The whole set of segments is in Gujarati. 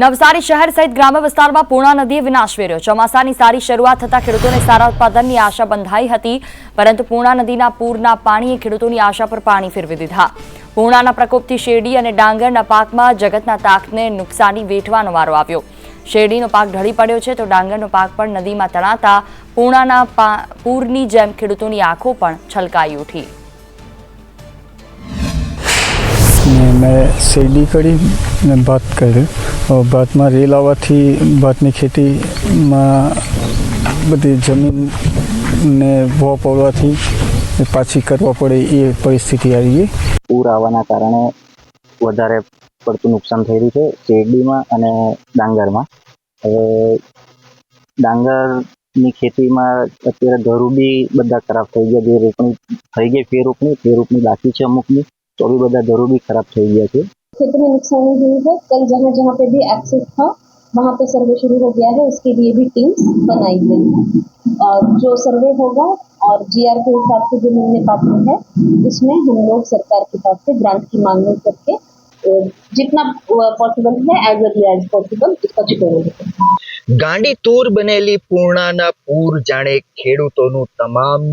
નવસારી શહેર સહિત ગ્રામ્ય વિસ્તારમાં પૂર્ણા નદીએ વિનાશ વેર્યો. ચોમાસાની સારી શરૂઆત થતાં ખેડૂતોને સારા ઉત્પાદનની આશા બંધાઈ હતી, પરંતુ પૂર્ણા નદીના પૂરના પાણીએ ખેડૂતોની આશા પર પાણી ફેરવી દીધા. પૂર્ણાના પ્રકોપથી શેરડી અને ડાંગરના પાકમાં જગતના તાકને નુકસાની વેઠવાનો વારો આવ્યો. શેરડીનો પાક ઢળી પડ્યો છે તો ડાંગરનો પાક પણ નદીમાં તણાતા પૂર્ણાના પૂરની જેમ ખેડૂતોની આંખો પણ છલકાઈ ઉઠી. મેં શેરડી કરી ને ભાત કર્યું. ભાતમાં રેલ આવવાથી ભાતની ખેતીમાં બધી જમીનને ભો પડવાથી પાછી કરવા પડે એ પરિસ્થિતિ આવી ગઈ. પૂર આવવાના કારણે વધારે પડતું નુકસાન થઈ રહ્યું છે શેરડીમાં અને ડાંગરમાં. હવે ડાંગરની ખેતીમાં અત્યારે ધરું બી બધા ખરાબ થઈ ગયા. જે રોપણી થઈ ગઈ ફેર રોપણી ફેર રોપણી બાકી છે અમુકની, તો બી બધા ધરું બી ખરાબ થઈ ગયા છે. क्षेत्र में नुकसानी हुई है कल जहाँ जहाँ पे भी एक्सेस था वहाँ पे सर्वे शुरू हो गया है उसके लिए भी टीम्स बनाई गई है और जो सर्वे होगा और जीआर के हिसाब से जो मिलने पात्र है उसमें हम लोग सरकार के पास से ग्रांट की मांग करके अ, जितना पॉसिबल है एज अर्ली एज पॉसिबल उसका चुकौना होगा ગાંડી તૂર બનેલી પૂર્ણાના પૂર જાણે ખેડૂતોનું તમામ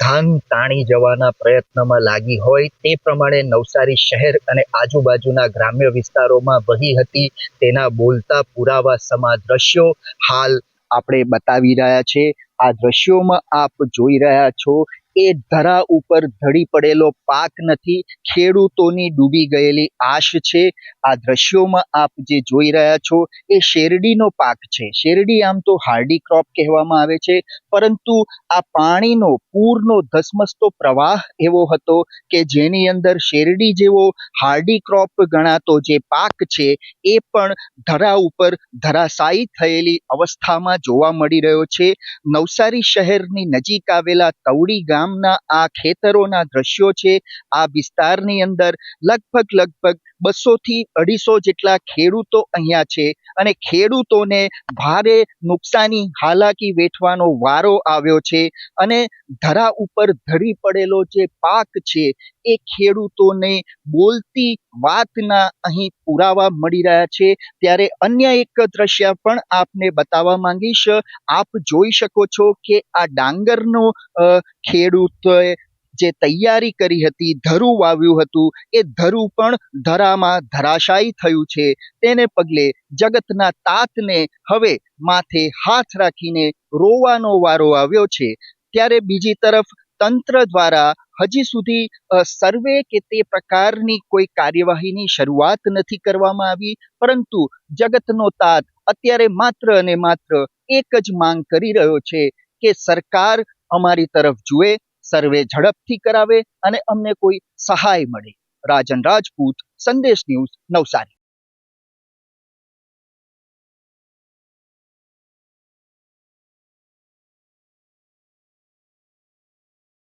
ધાન તાણી જવાના પ્રયત્નમાં લાગી હોય તે પ્રમાણે નવસારી શહેર અને આજુબાજુના ગ્રામ્ય વિસ્તારોમાં વહી હતી તેના બોલતા પુરાવા સમા દ્રશ્યો હાલ આપણે બતાવી રહ્યા છે. આ દ્રશ્યોમાં આપ જોઈ રહ્યા છો એ ધરા ઉપર ધડી પડેલો પાક નથી, ખેડૂતોની ડૂબી ગયેલી આશ છે. આ દ્રશ્યોમાં આપ જે જોઈ રહ્યા છો એ શેરડીનો પાક છે. શેરડી આમ તો હાર્ડી ક્રોપ કહેવામાં આવે છે, પરંતુ આ પાણીનો, પૂરનો ધસમસતો પ્રવાહ એવો હતો કે જેની અંદર શેરડી જેવો હાર્ડી ક્રોપ ગણાતો જે પાક છે એ પણ ધરા ઉપર ધરાશાયી થયેલી અવસ્થામાં જોવા મળી રહ્યો છે. નવસારી શહેરની નજીક આવેલા તવડી ગામના આ ખેતરોના દ્રશ્યો છે. આ વિસ્તારની અંદર લગભગ લગભગ બસો થી અઢીસો જેટલા ખેડૂતો અહીંયા છે અને ખેડૂતોને ભારે નુકસાની હાલાકી વેઠવાનો વારો આવ્યો છે અને ધરા ઉપર ધરી પડેલો જે પાક છે એ ખેડૂતોને બોલતી વાતના અહીં પુરાવા મળી રહ્યા છે. ત્યારે અન્ય એક દ્રશ્ય પણ આપને બતાવવા માંગીશ. આપ જોઈ શકો છો કે આ ડાંગરનો ખેડૂતોએ જે તૈયારી કરી હતી, ધરું વાવ્યું હતું, એ ધરું પણ ધરામાં ધરાશાયી થયું છે. તેને પગલે જગતના તાતને હવે માથે હાથ રાખીને રોવાનો વારો આવ્યો છે. ત્યારે બીજી તરફ તંત્ર દ્વારા હજી સુધી સર્વે કે તે પ્રકારની કોઈ કાર્યવાહીની શરૂઆત નથી કરવામાં આવી, પરંતુ જગતનો તાત અત્યારે માત્ર અને માત્ર એક જ માંગ કરી રહ્યો છે કે સરકાર અમારી તરફ જુએ સર્વે ઝડપથી કરાવે અને અમને કોઈ સહાય મળે. રાજન રાજપૂત સંદેશ ન્યૂઝ નવસારી.